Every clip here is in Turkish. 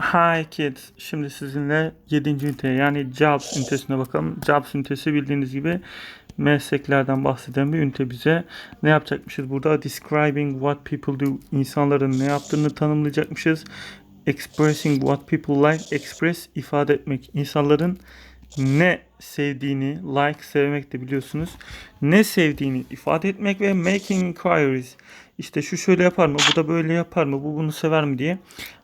Hi kids. Şimdi sizinle 7. ünite yani Jobs ünitesine bakalım. Jobs ünitesi bildiğiniz gibi mesleklerden bahseden bir ünite bize. Ne yapacakmışız burada? Describing what people do. İnsanların ne yaptığını tanımlayacakmışız. Expressing what people like. Express ifade etmek. İnsanların ne sevdiğini, like sevmek de biliyorsunuz. Ne sevdiğini ifade etmek ve making inquiries. İşte şu şöyle yapar mı, bu da böyle yapar mı, bu bunu sever mi diye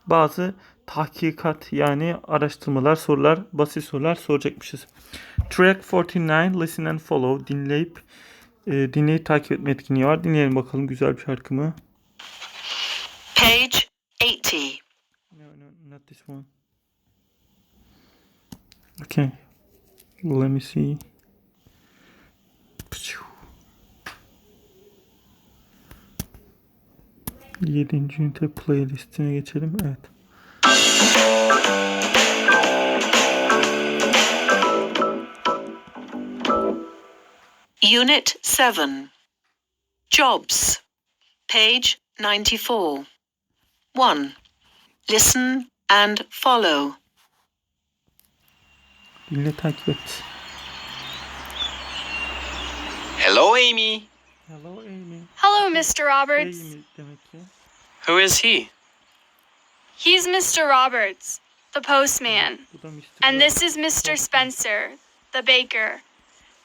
bazı tahkikat yani araştırmalar, sorular, basit sorular soracakmışız. Track 49 Listen and Follow dinleyip e, dinleyip takip etme etkinliği var. Dinleyelim bakalım güzel bir şarkı mı? Page 80. No, no, not this one. Okay. Let me see. Yedinci ünite playlistine geçelim. Evet. Unit 7. Jobs. Page 94. 1. Listen and follow. Dinle takip et. Hello, Amy. Hello Amy. Hello, Mr. Roberts. Amy demek ki. Who is he? He's Mr. Roberts, the postman. Bu da Mr. And this is Mr. Spencer, the baker.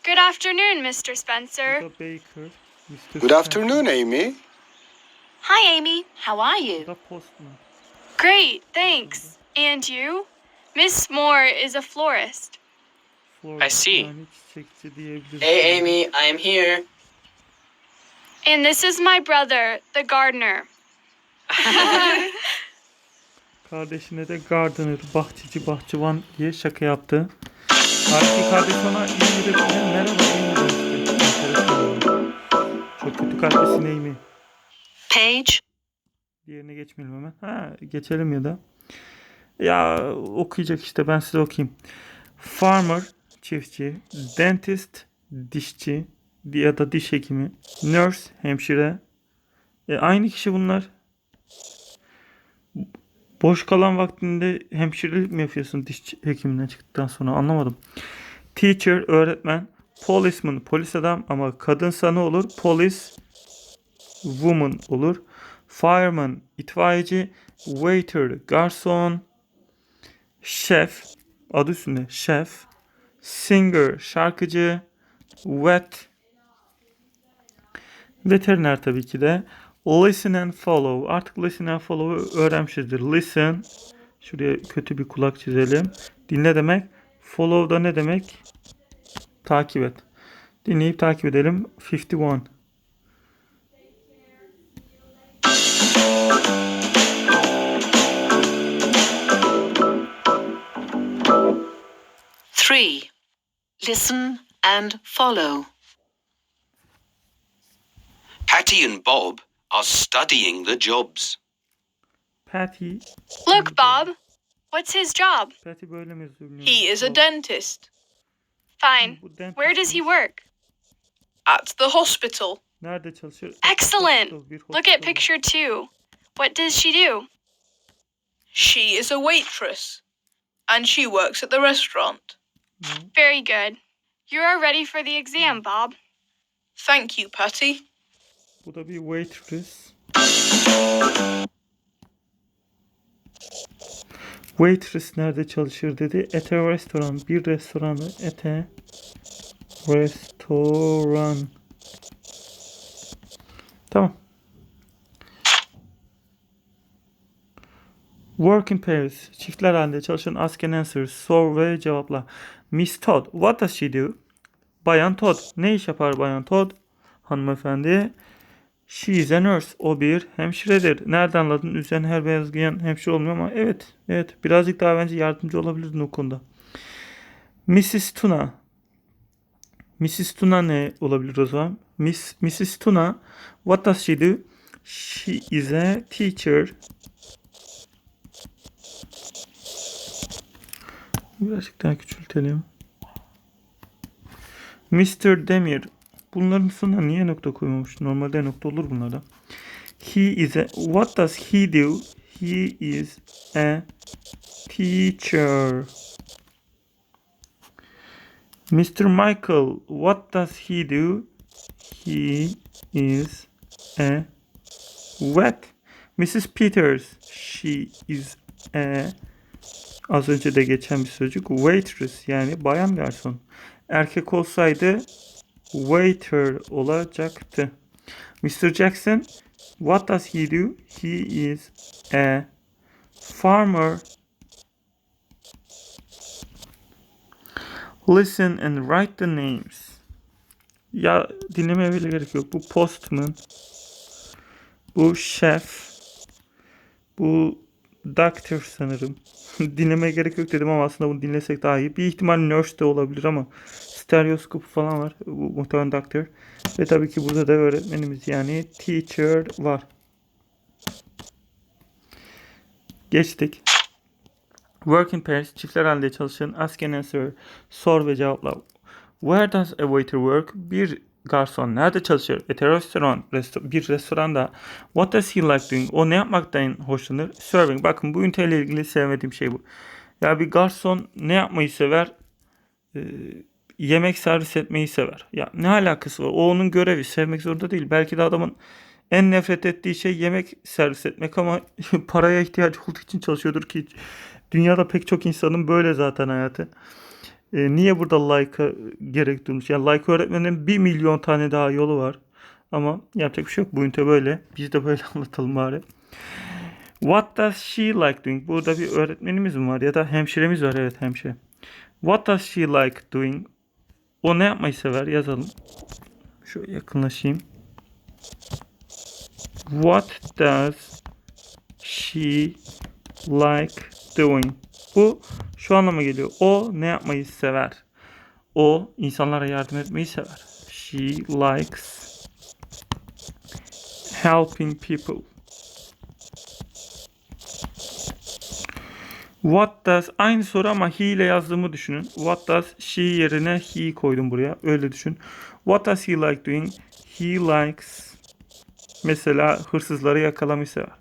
Good afternoon, Mr. Spencer. da Baker. Mr. Good afternoon, Amy. Hi, Amy. How are you? Great, thanks. And you? Miss Moore is a florist. I see. Yani çiçekçi diyebiliriz. Hey, Amy. I am here. And this is my brother, the gardener. Kardeşine de gardener, bahçeci, bahçıvan diye şaka yaptı. Halbuki kardeş ona iyi bir merhaba. Enteresan. Çok kötü kalplisin Amy. Page Diğerine geçmeyelim hemen. Ha, geçelim ya da. Ya okuyacak işte ben size okuyayım. Farmer, çiftçi, dentist, dişçi ya da diş hekimi, nurse, hemşire. E, aynı kişi bunlar. Boş kalan vaktinde hemşirelik mi yapıyorsun diş hekiminden çıktıktan sonra anlamadım. Teacher, öğretmen, policeman, polis adam ama kadınsa ne olur? Polis, woman olur. Fireman, itfaiyeci, waiter, garson, chef, adı üstünde chef, singer, şarkıcı, vet, veteriner tabii ki de. Listen and follow. Artık listen and follow'u öğrenmişizdir. Listen, şuraya kötü bir kulak çizelim. Dinle demek. Follow da ne demek? Takip et. Dinleyip takip edelim. 51. Three. Listen and follow. Patty and Bob are studying the jobs. Patty. Look, Bob. What's his job? Patty böyle mi? He is a dentist Fine. Bu dentist Where does he mi? work? at the hospital. Nerede çalışıyor? Excellent. Hospital, bir Look at hospital. picture two. What does she do? She is a waitress, and she works at the restaurant. Hmm. Very good. You are ready for the exam, Bob. Thank you, Patty. Bu da bir waitress. Waitress nerede çalışır dedi. At a restaurant. Bir restoranda. At a restoran. Tamam. Work in pairs. Çiftler halinde çalışan ask and answer. Sor ve cevapla. Miss Todd. What does she do? Bayan Todd. Ne iş yapar Bayan Todd? Hanımefendi. She is a nurse. O bir hemşiredir. Nereden anladın? Üzerine her beyaz giyen hemşire olmuyor ama evet. Evet. Birazcık daha bence yardımcı olabilirdin o konuda. Mrs. Tuna. Mrs. Tuna ne olabilir o zaman? Miss, Mrs. Tuna. What does she do? She is a teacher. Birazcık daha küçültelim. Mr. Demir. Bunların sonuna niye nokta koymamış? Normalde nokta olur bunlarda. He is a... What does he do? He is a teacher. Mr. Michael, what does he do? He is a vet. Mrs. Peters, she is a az önce de geçen bir sözcük waitress yani bayan garson. Erkek olsaydı waiter olacaktı. Mr. Jackson, what does he do? He is a farmer. Listen and write the names. Ya dinlemeye bile gerek yok. Bu postman. Bu chef. Bu doctor sanırım. Dinlemeye gerek yok dedim ama aslında bunu dinlesek daha iyi. Bir ihtimal nurse de olabilir ama stereoskopu falan var. Bu muhtemelen doctor. Ve tabii ki burada da öğretmenimiz yani teacher var. Geçtik. Work in pairs, çiftler halinde çalışın. Ask and answer, sor ve cevapla. Where does a waiter work? Bir garson nerede çalışır? At a restaurant, resto- bir restoranda. What does he like doing? O ne yapmaktan hoşlanır? Serving. Bakın bu üniteyle ilgili sevmediğim şey bu. Ya bir garson ne yapmayı sever? Ee, yemek servis etmeyi sever. Ya ne alakası var? O onun görevi. Sevmek zorunda değil. Belki de adamın en nefret ettiği şey yemek servis etmek ama paraya ihtiyacı olduğu için çalışıyordur ki dünyada pek çok insanın böyle zaten hayatı. E, niye burada like'a gerek duymuş? Yani like öğretmenin bir milyon tane daha yolu var. Ama yapacak bir şey yok. Bu ünite böyle. Biz de böyle anlatalım bari. What does she like doing? Burada bir öğretmenimiz mi var ya da hemşiremiz var. Evet hemşire. What does she like doing? O ne yapmayı sever? Yazalım. Şöyle yakınlaşayım. What does she like doing? Bu şu anlama geliyor. O ne yapmayı sever? O insanlara yardım etmeyi sever. She likes helping people. What does aynı soru ama he ile yazdığımı düşünün. What does she yerine he koydum buraya. Öyle düşün. What does he like doing? He likes mesela hırsızları yakalamayı sever.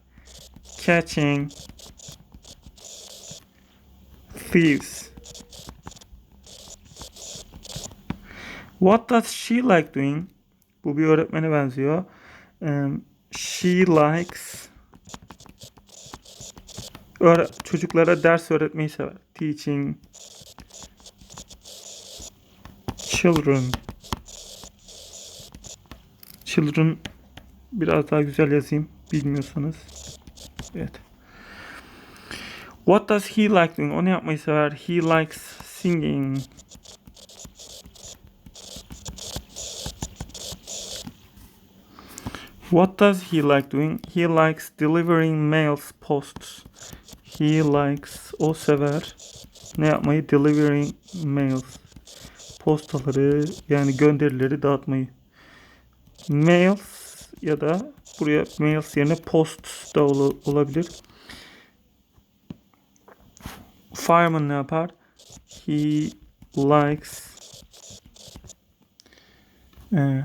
Catching thieves. What does she like doing? Bu bir öğretmene benziyor. Um, she likes öğre- çocuklara ders öğretmeyi sever. Teaching children. Children biraz daha güzel yazayım bilmiyorsanız. Evet. What does he like doing? O ne yapmayı sever? He likes singing. What does he like doing? He likes delivering mails, posts. He likes, o sever. Ne yapmayı? Delivering mails. Postaları yani gönderileri dağıtmayı. Mails ya da buraya mails yerine posts da ol- olabilir. Fireman ne yapar? He likes eh,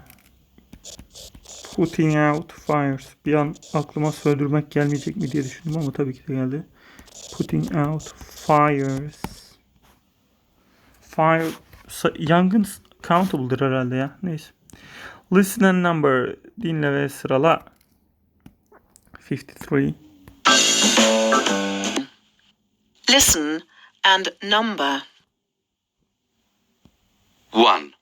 putting out fires. Bir an aklıma söndürmek gelmeyecek mi diye düşündüm ama tabii ki de geldi. Putting out fires. Fire sa- yangın countable'dır herhalde ya. Neyse. Listen and number. Dinle ve sırala. 53. Listen and number. 1,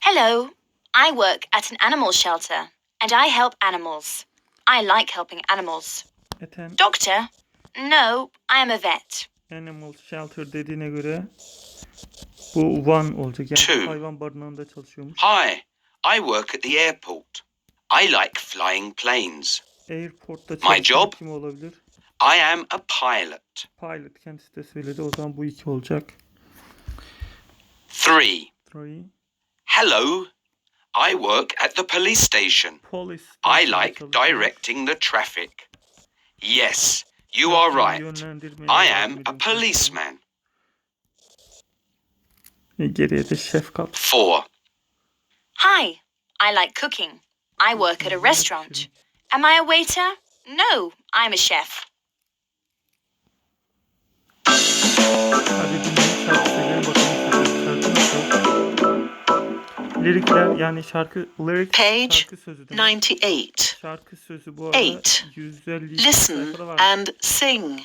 Hello, I work at an animal shelter and I help animals. I like helping animals. Doctor? No, I am a vet. animal shelter dediğine göre bu one olacak. Yani Two. hayvan barınağında çalışıyormuş. Hi, I work at the airport. I like flying planes. Airport'ta My çalışan job? kim olabilir? I am a pilot. Pilot kendisi de söyledi. O zaman bu iki olacak. 3, Three. hello, I work at the police station. Police. I like directing the traffic. Yes, you are right. I am a ediyorum. policeman. Geriye de şef kaldı. 4, Hi, I like cooking. I work at a restaurant. Am I a waiter? No, I'm a chef. Lirikler yani şarkı lyric Page şarkı sözü demek. 98. Şarkı sözü bu arada Eight. 150 Listen and sing.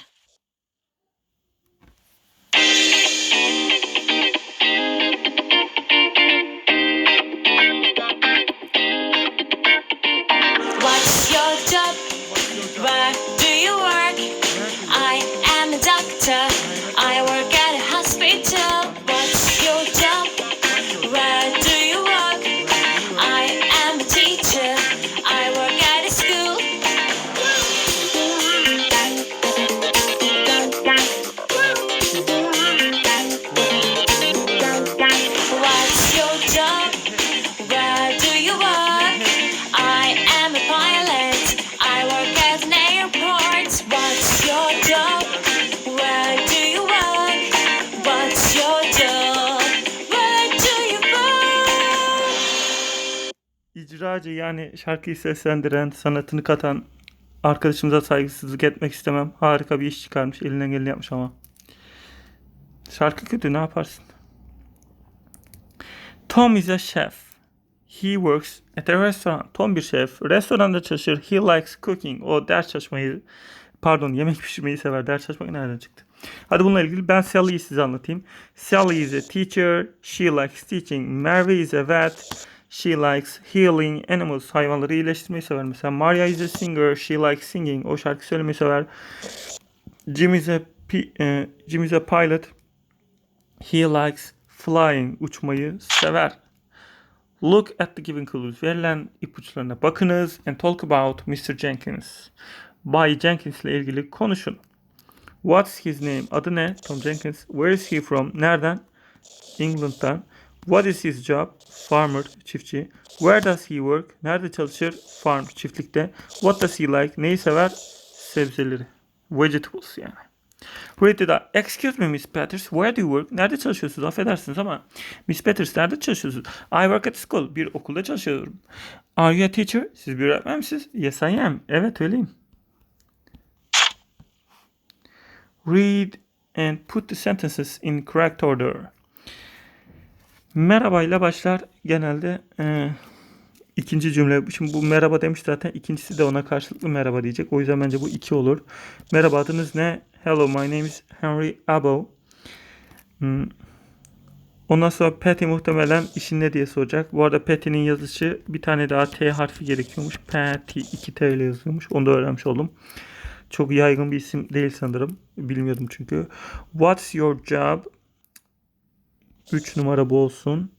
Yani şarkıyı seslendiren, sanatını katan arkadaşımıza saygısızlık etmek istemem. Harika bir iş çıkarmış. Elinden geleni yapmış ama. Şarkı kötü ne yaparsın? Tom is a chef. He works at a restaurant. Tom bir şef. Restoranda çalışır. He likes cooking. O ders çalışmayı, pardon yemek pişirmeyi sever. Ders çalışmak nereden çıktı? Hadi bununla ilgili ben Sally'yi size anlatayım. Sally is a teacher. She likes teaching. Merve is a vet. She likes healing animals. Hayvanları iyileştirmeyi sever. Mesela Maria is a singer. She likes singing. O şarkı söylemeyi sever. Jim is a, e, Jim is a pilot. He likes flying. Uçmayı sever. Look at the given clues. Verilen ipuçlarına bakınız and talk about Mr. Jenkins. Bay Jenkins ile ilgili konuşun. What's his name? Adı ne? Tom Jenkins. Where is he from? Nereden? England'dan. What is his job? Farmer, çiftçi. Where does he work? Nerede çalışır? Farm, çiftlikte. What does he like? Neyi sever? Sebzeleri. Vegetables yani. Read it out. Excuse me Miss Peters, where do you work? Nerede çalışıyorsunuz? Affedersiniz ama Miss Peters nerede çalışıyorsunuz? I work at school. Bir okulda çalışıyorum. Are you a teacher? Siz bir öğretmen misiniz? Yes I am. Evet öyleyim. Read and put the sentences in correct order. Merhaba ile başlar genelde e, ikinci cümle. Şimdi bu merhaba demiş zaten. ikincisi de ona karşılıklı merhaba diyecek. O yüzden bence bu iki olur. Merhaba adınız ne? Hello my name is Henry Abo. Hmm. Ondan sonra Patty muhtemelen işin ne diye soracak. Bu arada Patty'nin yazışı bir tane daha T harfi gerekiyormuş. Patty 2 T ile yazılıyormuş. Onu da öğrenmiş oldum. Çok yaygın bir isim değil sanırım. Bilmiyordum çünkü. What's your job? 3 numara bu olsun.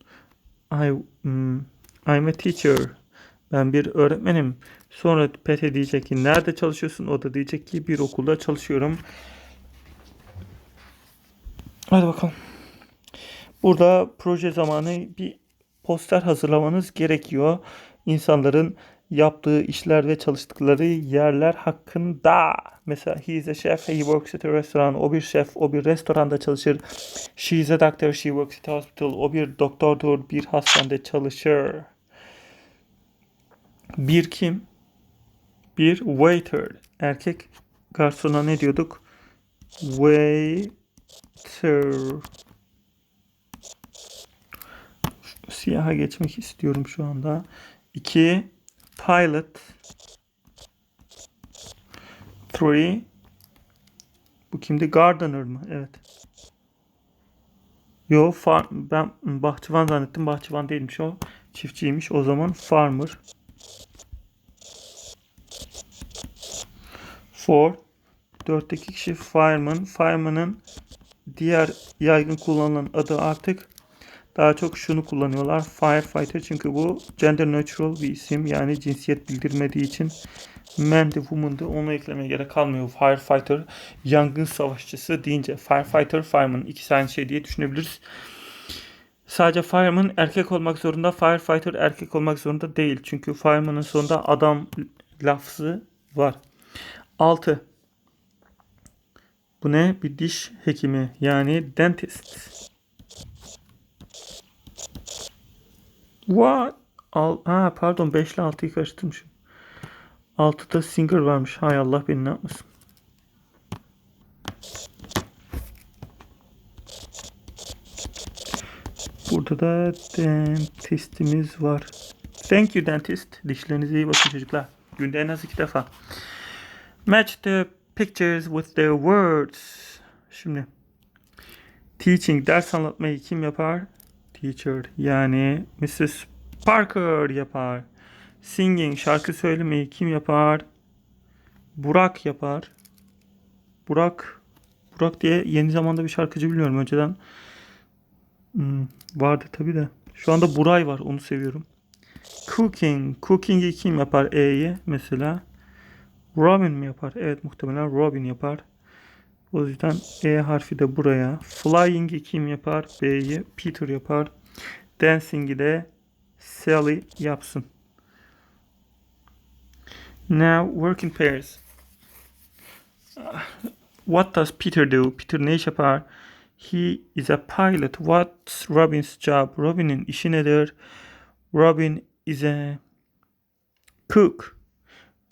I, hmm, I'm a teacher. Ben bir öğretmenim. Sonra Pete diyecek ki nerede çalışıyorsun? O da diyecek ki bir okulda çalışıyorum. Hadi bakalım. Burada proje zamanı bir poster hazırlamanız gerekiyor. İnsanların yaptığı işler ve çalıştıkları yerler hakkında. Mesela he is a chef, he works at a restaurant. O bir şef, o bir restoranda çalışır. She is a doctor, she works at a hospital. O bir doktordur, bir hastanede çalışır. Bir kim? Bir waiter. Erkek garsona ne diyorduk? Waiter. Siyaha geçmek istiyorum şu anda. İki. Pilot. Three. Bu kimdi? Gardener mı? Evet. Yo, far, ben bahçıvan zannettim. Bahçıvan değilmiş o. Çiftçiymiş. O zaman farmer. Four. Dörtteki kişi fireman. Fireman'ın diğer yaygın kullanılan adı artık daha çok şunu kullanıyorlar. Firefighter çünkü bu gender neutral bir isim. Yani cinsiyet bildirmediği için man de woman de onu eklemeye gerek kalmıyor. Firefighter yangın savaşçısı deyince firefighter fireman ikisi aynı şey diye düşünebiliriz. Sadece fireman erkek olmak zorunda, firefighter erkek olmak zorunda değil. Çünkü fireman'ın sonunda adam lafzı var. 6. Bu ne? Bir diş hekimi yani dentist. What? Al ha pardon 5 ile 6'yı karıştırmışım. 6'da Singer varmış. Hay Allah beni ne yapmasın. Burada da dentistimiz var. Thank you dentist. Dişlerinize iyi bakın çocuklar. Günde en az iki defa. Match the pictures with their words. Şimdi teaching ders anlatmayı kim yapar? Teacher yani Mrs. Parker yapar. Singing şarkı söylemeyi kim yapar? Burak yapar. Burak Burak diye yeni zamanda bir şarkıcı biliyorum önceden. Hmm, vardı tabi de. Şu anda Buray var onu seviyorum. Cooking. Cooking'i kim yapar E'yi mesela? Robin mi yapar? Evet muhtemelen Robin yapar. O yüzden E harfi de buraya. Flying'i kim yapar? B'yi Peter yapar. Dancing'i de Sally yapsın. Now work in pairs. What does Peter do? Peter ne iş yapar? He is a pilot. What's Robin's job? Robin'in işi nedir? Robin is a cook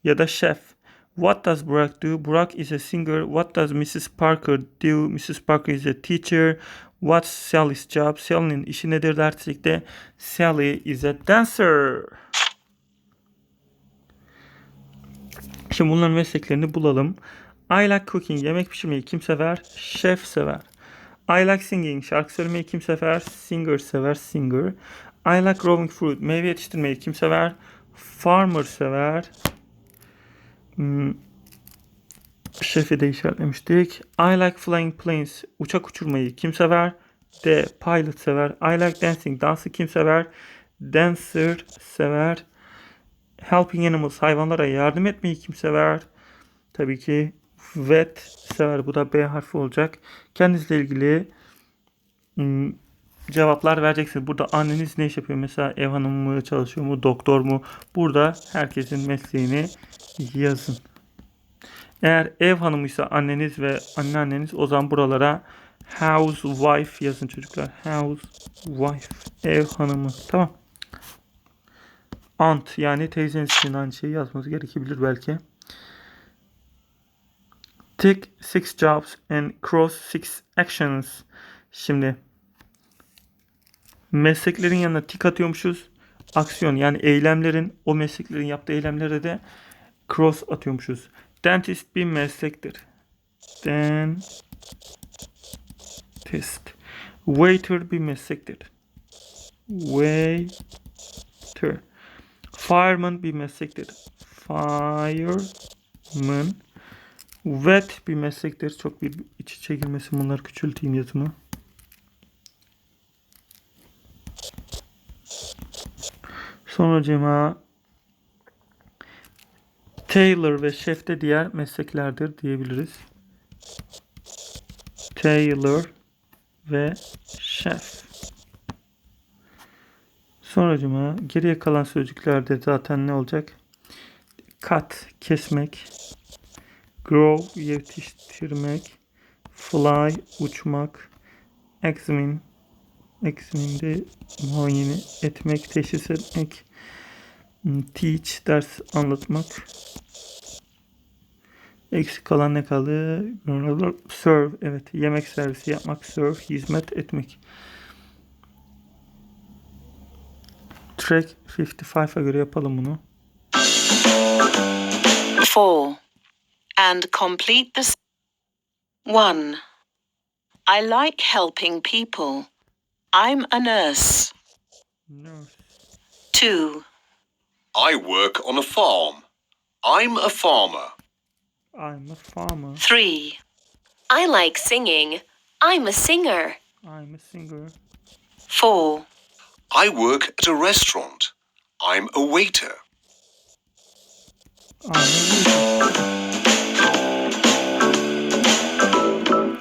ya da chef. What does Burak do? Burak is a singer. What does Mrs. Parker do? Mrs. Parker is a teacher. What's Sally's job? Sally'nin işi nedir dersek de Sally is a dancer. Şimdi bunların mesleklerini bulalım. I like cooking. Yemek pişirmeyi kim sever? Şef sever. I like singing. Şarkı söylemeyi kim sever? Singer sever. Singer. I like growing fruit. Meyve yetiştirmeyi kim sever? Farmer sever. Hmm. Şefi de işaretlemiştik. I like flying planes. Uçak uçurmayı kim sever? D. Pilot sever. I like dancing. Dansı kim sever? Dancer sever. Helping animals. Hayvanlara yardım etmeyi kim sever? Tabii ki vet sever. Bu da B harfi olacak. Kendinizle ilgili hmm, cevaplar vereceksiniz. Burada anneniz ne iş yapıyor? Mesela ev hanımı mı çalışıyor mu? Doktor mu? Burada herkesin mesleğini yazın. Eğer ev hanımıysa anneniz ve anneanneniz o zaman buralara housewife yazın çocuklar. Housewife. Ev hanımı. Tamam. Aunt yani teyzeniz için aynı şeyi yazmanız gerekebilir belki. Tick six jobs and cross six actions. Şimdi mesleklerin yanına tik atıyormuşuz. Aksiyon yani eylemlerin o mesleklerin yaptığı eylemlere de cross atıyormuşuz. Dentist bir meslektir. Dentist. Waiter bir meslektir. Waiter. Fireman bir meslektir. Fireman. Vet bir meslektir. Çok bir iç içe girmesin bunlar küçülteyim yazımı. Sonucuma Tailor ve şef de diğer mesleklerdir diyebiliriz. Tailor ve şef. Sonucuma geriye kalan sözcüklerde zaten ne olacak? Cut, kesmek. Grow, yetiştirmek. Fly, uçmak. Examine, examine de muayene etmek, teşhis etmek. Hmm, Teach, ders anlatmak. Eksik kalan ne kaldı? Serve, evet. Yemek servisi yapmak. Serve, hizmet etmek. Track 55'a göre yapalım bunu. 4. And complete the. 1. I like helping people. I'm a nurse. Nurse. 2. I work on a farm. I'm a farmer. I'm a farmer. 3. I like singing. I'm a singer. I'm a singer. 4. I work at a restaurant. I'm a waiter. I'm a leader.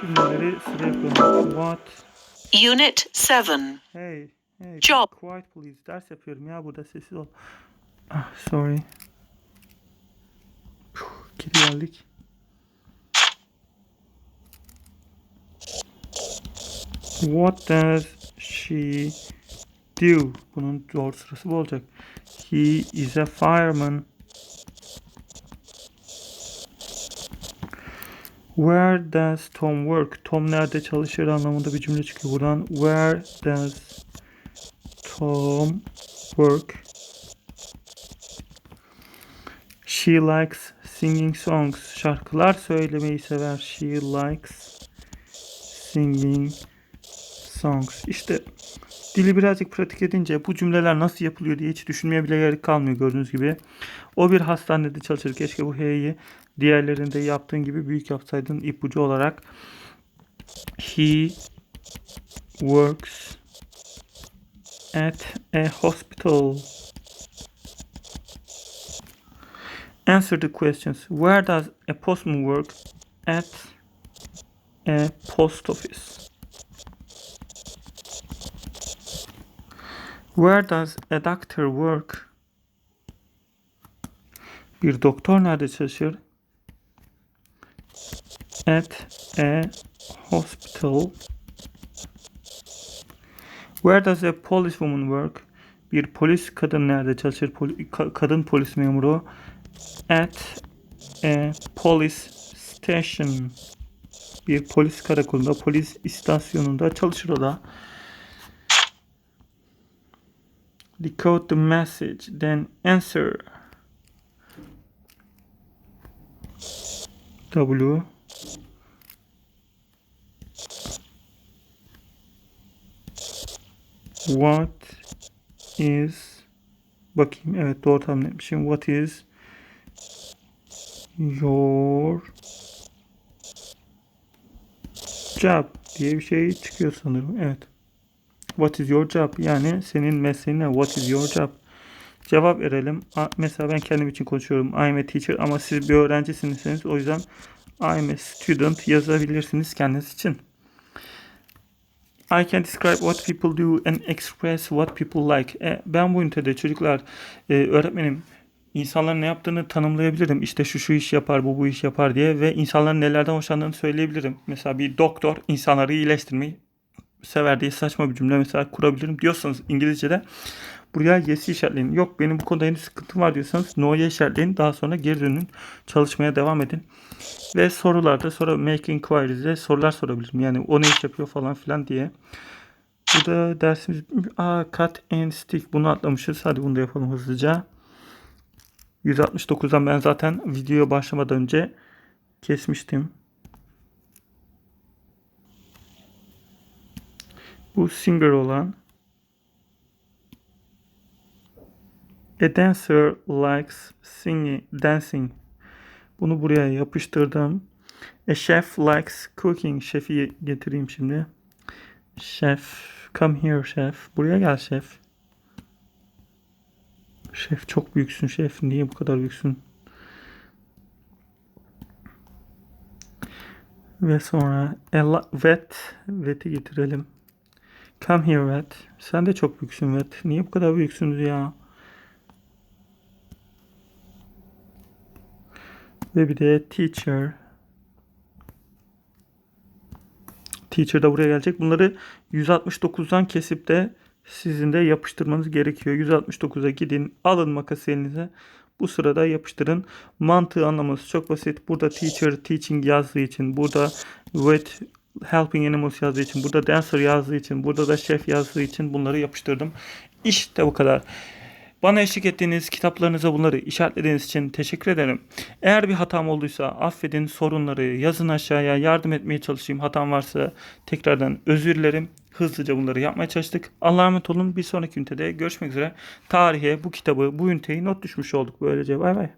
Cümleleri sıraya koyalım. What? Unit 7. Hey. Hey. Job. Quiet please. Ders yapıyorum ya burada sessiz ol. Ah, sorry. Geri geldik. What does she do? Bunun doğru sırası bu olacak. He is a fireman. Where does Tom work? Tom nerede çalışır anlamında bir cümle çıkıyor buradan. Where does homework. She likes singing songs. Şarkılar söylemeyi sever. She likes singing songs. İşte dili birazcık pratik edince bu cümleler nasıl yapılıyor diye hiç düşünmeye bile gerek kalmıyor gördüğünüz gibi. O bir hastanede çalışır. Keşke bu H'yi diğerlerinde yaptığın gibi büyük yapsaydın ipucu olarak. He works at a hospital. Answer the questions. Where does a postman work? At a post office. Where does a doctor work? Bir doktor nerede çalışır? At a hospital. Where does a policewoman work? Bir polis kadın nerede çalışır? Ka- kadın polis memuru. At a police station. Bir polis karakolunda, polis istasyonunda çalışır o da. Decode the message, then answer. W What is Bakayım evet doğru tahmin etmişim. What is your job diye bir şey çıkıyor sanırım. Evet. What is your job? Yani senin mesleğin ne? What is your job? Cevap verelim. Mesela ben kendim için konuşuyorum. I'm a teacher ama siz bir öğrencisiniz. O yüzden I'm a student yazabilirsiniz kendiniz için. I can describe what people do and express what people like. E, ben bu ünitede çocuklar e, öğretmenim insanların ne yaptığını tanımlayabilirim. İşte şu şu iş yapar, bu bu iş yapar diye ve insanların nelerden hoşlandığını söyleyebilirim. Mesela bir doktor insanları iyileştirmeyi sever diye saçma bir cümle mesela kurabilirim diyorsanız İngilizce'de buraya yes'i işaretleyin. Yok benim bu konuda henüz sıkıntım var diyorsanız no'ya işaretleyin. Daha sonra geri dönün. Çalışmaya devam edin. Ve sorularda sonra make inquiries'de sorular sorabilirim. Yani o ne iş yapıyor falan filan diye. Bu da dersimiz Aa, cut and stick. Bunu atlamışız. Hadi bunu da yapalım hızlıca. 169'dan ben zaten videoya başlamadan önce kesmiştim. Bu singer olan A dancer likes singing, dancing. Bunu buraya yapıştırdım. A chef likes cooking. Şefi getireyim şimdi. Chef, come here chef. Buraya gel şef. Şef çok büyüksün şef. Niye bu kadar büyüksün? Ve sonra a la- vet. Vet'i getirelim. Come here vet. Sen de çok büyüksün vet. Niye bu kadar büyüksünüz ya? Ve bir de teacher. Teacher da buraya gelecek. Bunları 169'dan kesip de sizin de yapıştırmanız gerekiyor. 169'a gidin. Alın makası elinize. Bu sırada yapıştırın. Mantığı anlaması çok basit. Burada teacher, teaching yazdığı için. Burada with helping animals yazdığı için. Burada dancer yazdığı için. Burada da chef yazdığı için bunları yapıştırdım. İşte bu kadar. Bana eşlik ettiğiniz kitaplarınıza bunları işaretlediğiniz için teşekkür ederim. Eğer bir hatam olduysa affedin sorunları yazın aşağıya yardım etmeye çalışayım. Hatam varsa tekrardan özür dilerim. Hızlıca bunları yapmaya çalıştık. Allah'a emanet olun. Bir sonraki ünitede görüşmek üzere. Tarihe bu kitabı, bu üniteyi not düşmüş olduk böylece. Bay bay.